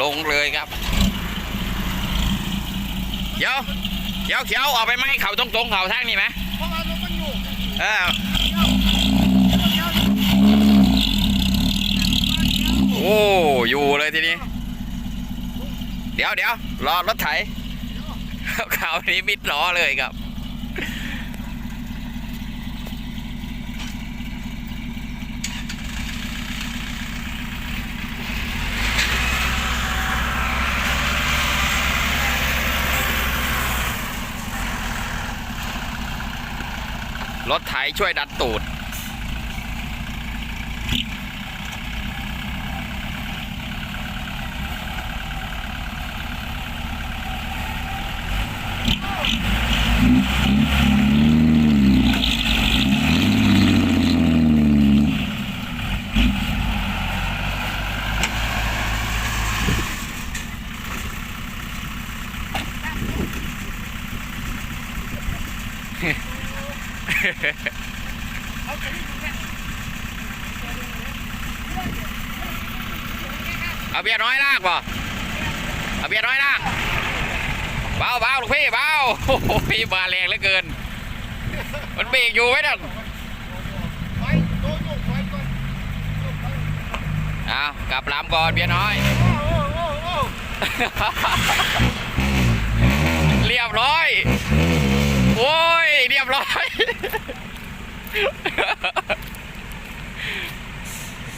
ลงเลยครับ เดี๋ยวเดี๋ยวเขียวออกไปไหมเขาตรงๆเขาทางนี่ไหมเอยู่เออโอ้อยู่เลยทีนี้ เดี๋ยวเดี๋ยวรอรถไถข่าวนี้มิดล้อเลยครับ รถไถช่วยดันตูด เอาเบียร์น้อยลากป่ะเอาเบียร์น้อยลากเบาเบาลูกพี่เบาโอ้โหพี่มาแรงเหลือเกิน มันเบรกอยู่ไว้นั่นไว้โดนโยกไว้ก่อนเอากลับลำก่อนเบียร์น้อย เรียบร้อย โอ้ย เรียบร้อย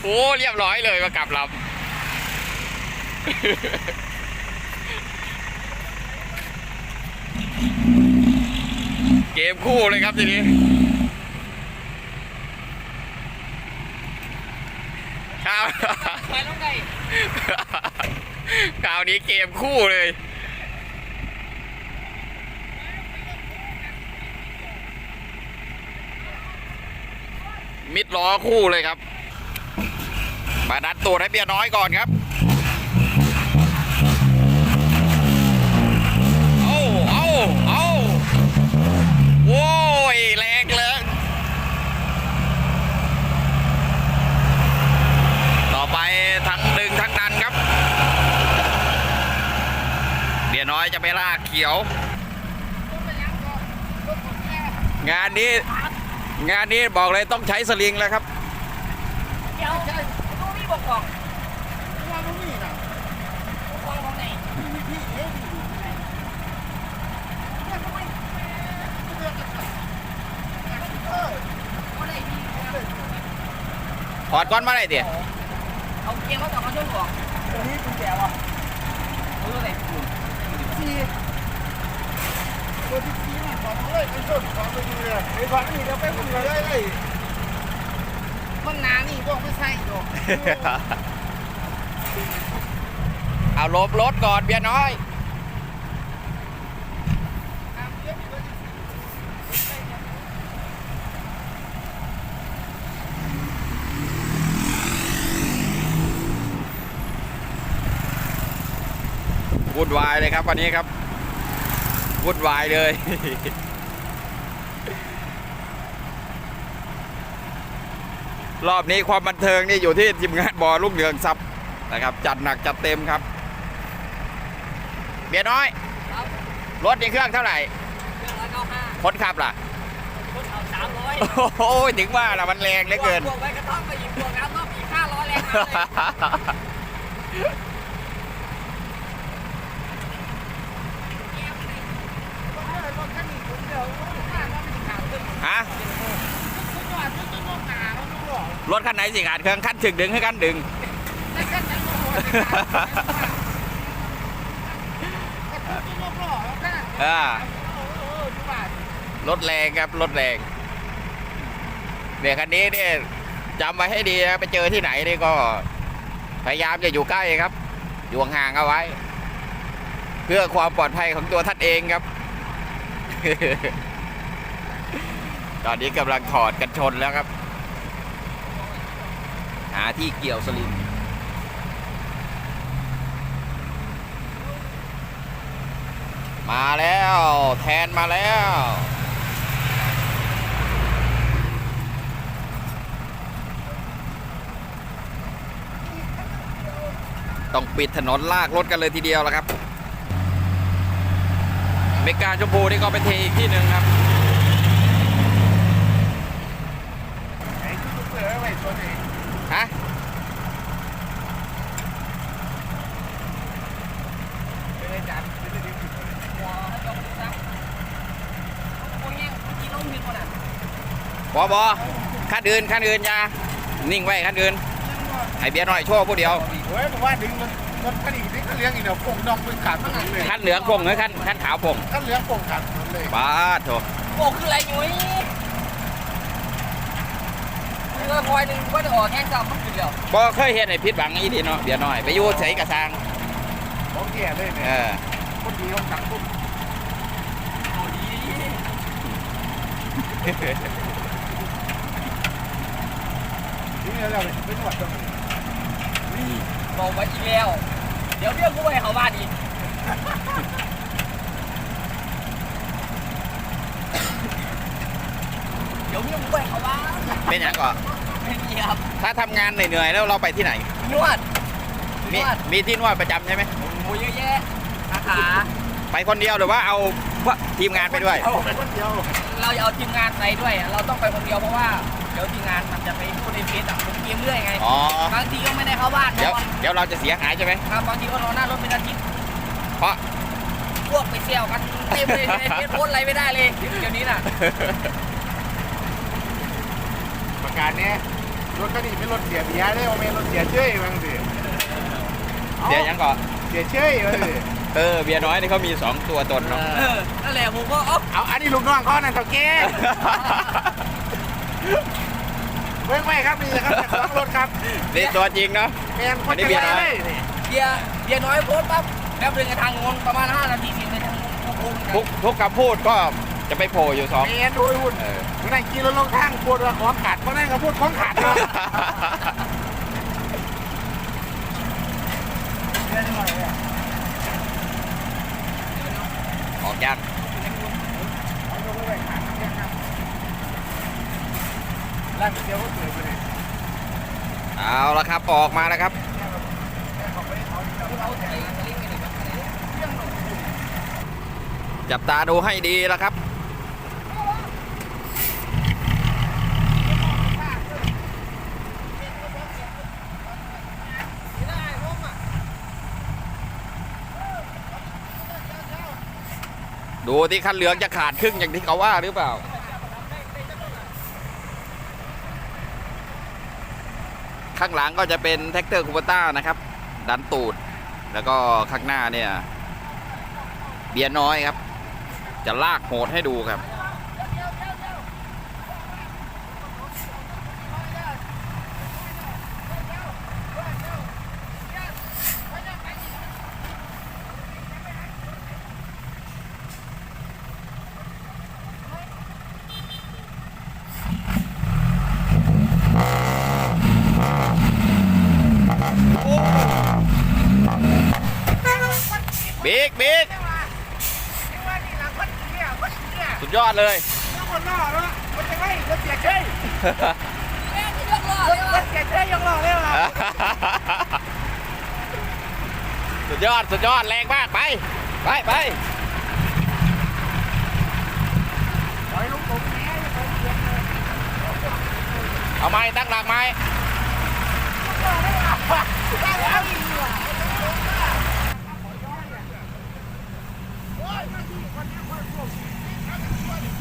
โอ้ เรียบร้อยเลยมากลับลำ เกมคู่เลยครับทีนี้ครับไปลงได้คราวนี้เกมคู่เลย มิดล้อคู่เลยครับ มาดันตัวให้เบียร์น้อยก่อนครับ เอาเอาเอาโว้ยแรงเลย ต่อไปทั้งดึงทั้งดันครับ เบียร์น้อย จะไปลากเขียว งานนี้ งานนี้บอกเลยต้องใช้สลิงแล้วครับเดี๋ยวดูพี่บอกบอกว่ามันมีน่ะบอกของไหนพี่เอ๊ะอยู่ไหนเนี่ยทำไมเลือกกันเออว่าไหนพี่ถอดก้อนมาได้ดิเอาเกียร์มาต่อมาช่วยบอกตรงนี้คุณแจวะเอาตัวไหนคุณ สี่ตัวที่สี่น่ะสองเลยไอ้ส้นของตัวนี้เลยไอ้ฟันนี่เดี๋ยวไปพุ่งเลยเลยมันนานี่บอกไม่ใช่หรอกเอาลบรถก่อนเบียร์น้อย วุ่นวายเลยครับ วันนี้ครับวุ่นวายเลย รอบนี้ความบันเทิงนี่อยู่ที่ทีมงานบอลลูกเหลืองซับนะครับ จัดหนักจัดเต็มครับ เบียร์น้อยครับรถในเครื่องเท่าไหร่เรื่องร้อยเก้าห้าคนขับล่ะคนเอาสามร้อยโอ้โหถึงว่าละมันแรงเหลือเกินบวกไปกระท่อมไปอีกบวกน้ำรอบอีกห้าร้อยแรงมากเลย ฮะรถคันไหนสิขาดเครื่องคันถึงดึงให้คันดึงอ่ารถแรงครับรถแรงเดี๋ยวคันนี้เนี่ยจำไว้ให้ดีนะไปเจอที่ไหนนี่ก็ พยายามจะอยู่ใกล้ครับ อยู่ห่างๆเอาไว้ เพื่อความปลอดภัยของตัวท่านเองครับ ตอนนี้กำลังถอดกันชนแล้วครับ หาที่เกี่ยวสลิงมาแล้ว แทนมาแล้ว ต้องปิดถนนลากรถกันเลยทีเดียวแล้วครับ เมกาชมพูนี่ก็ไปเทอีกที่หนึ่งครับ ไอ้ที่เสือไว้ตัวนี้ ฮะ เป็นอาจารย์เป็นอาจารย์ หัวให้จบซักโอ้ยยังกินล้มผิดคนอะ บอบอขั้นอื่นขั้นอื่นอยานิ่งไว้ขั้นอื่นให้เบียร์หน่อยโชว์ผู้เดียวเฮ้ยผมว่าดึงรถรถคันอีกนี่เขาเลี้ยงอีกเดี๋ยวพงดองเป็นขาดถนนเลยขั้นเหลืองพงหรือขั้นขั้นขาวพงคันเลี้ยงพงขาดถนนเลยบาดโถโอ้คืออะไรอยู่นี่เรือพลอยหนึ่งก็จะออกแค่ซ้ำมันคือเดียวบอเคยเห็นไอ้พิษบังอีดีเนาะเบียร์หน่อยไปอยู่ใส่กระซังของแย่เลยเอเนี่ยอคนดีของสังคมเอาดี นี่เราเป็นหวัดตรงนี้บอกไว้อีกแล้ว เดี๋ยวเรียกกูไปเขาบ้านอีกเดี๋ยวเรียกกูไปเขาบ้านเป็นอย่างก่อนไม่มีครับถ้าทำงานเหนื่อยๆแล้วเราไปที่ไหน นวดนมีวดมีที่นวดประจำใช่ไหมโอ้ยเยอะแยะขาขาไปคนเดียวหรือว่าเอาทีมงานไปด้วย เอาไปคนเดียว เราจะเอาทีมงานไปด้วย เราต้องไปคนเดียวเพราะว่าเดี๋ยวทีมงานมันจะไปพูดในเฟซอะผมเกมเรื่อยไง อ๋อ บางทีก็ไม่ได้เข้าบ้านเดี๋ยวนอนเดี๋ยวเราจะเสียหายใช่ไหมครับบางทีก็นอนหน้ารถเป็นอาทิตย์เพราะ พวกไปเที่ยวกันเต็มเลยในเฟซโพสต์อะไรไม่ได้เลยเดี๋ยวนี้น่ะ ประกาศเนี้ยรถคันนี้เป็นรถเสียเบียร์ได้โอเมนรถเสียเจ้ยมั้งสิเดี๋ยวยังก่อนเสียเจ้ยมั้งสิเออเบียร์น้อยนี่เขามีสองตัวตนเนาะเออนั่นแหละผมก็เอ๊ะเอาอันนี้ลูกน้องเขานั่นเท่าแก่ เว้งไว้ครับนี่ครับเจ้าของรถครับนี่ตัวจริงเนาะแมนคนจะไล่เลยนี่เบียร์เบียร์น้อยโพสต์ปั๊บแล้วเดินกันทางงนประมาณ5นาทีสิบนาทีทางงนทุกทุกคำพูดก็จะไปโผล่อยู่สองแมนดูหุ่นเออเมื่อไหร่ขี่รถลงทางปวดว่าของขาดเมื่อไหร่ก็พูดของขาดเนาะออกยัง ร้านก๋วยเตี๋ยวก็สวยไปเลยเอาละครับออกมาแล้วครับเอาไอ้สลิงไปเลยครับ จับตาดูให้ดีแล้วครับ ดูที่คันเหลืองจะขาดครึ่งอย่างที่เขาว่าหรือเปล่า ข้างหลังก็จะเป็นแท็กเตอร์คูปต้านะครับ ดันตูด แล้วก็ข้างหน้าเนี่ย เบียร์น้อยครับ จะลากโหดให้ดูครับ บิ๊กบิ๊กสุดยอดเลยคนล่อแล้วมันจะไม่รถเสียเจ้ยแม่ที่เลือกรอเลยรว่ะถเสียเจ้ยยังล่อเลยว่ะสุดยอดสุดยอดแรงมากไปไปไปปล่อยลูกผมแม่ยังไปเสียเลยเอาไม้ตั้งหลักไม้ ได้แล้วอีกว่ะ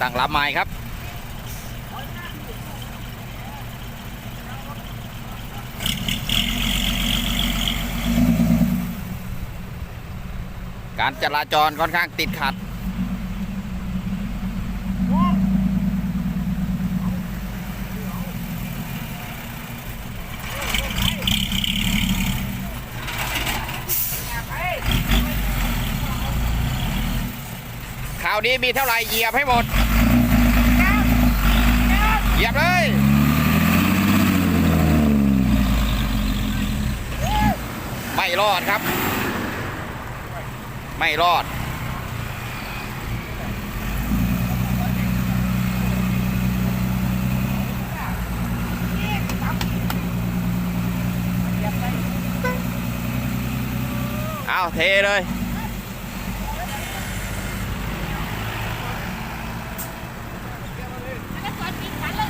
ตั้งหลับไม้ครับ การจราจรค่อนข้างติดขัด วนี้มีเท่าไหร่เหยียบให้หมดเหยียบเลยไม่รอดครับ ไม่รอดเเอาเทเลย แล้วก็ปิดคันเลย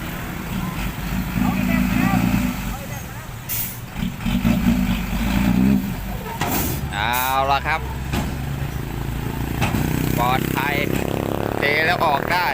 เอาละ ครับ ปลอดภัยเทแล้วออกได้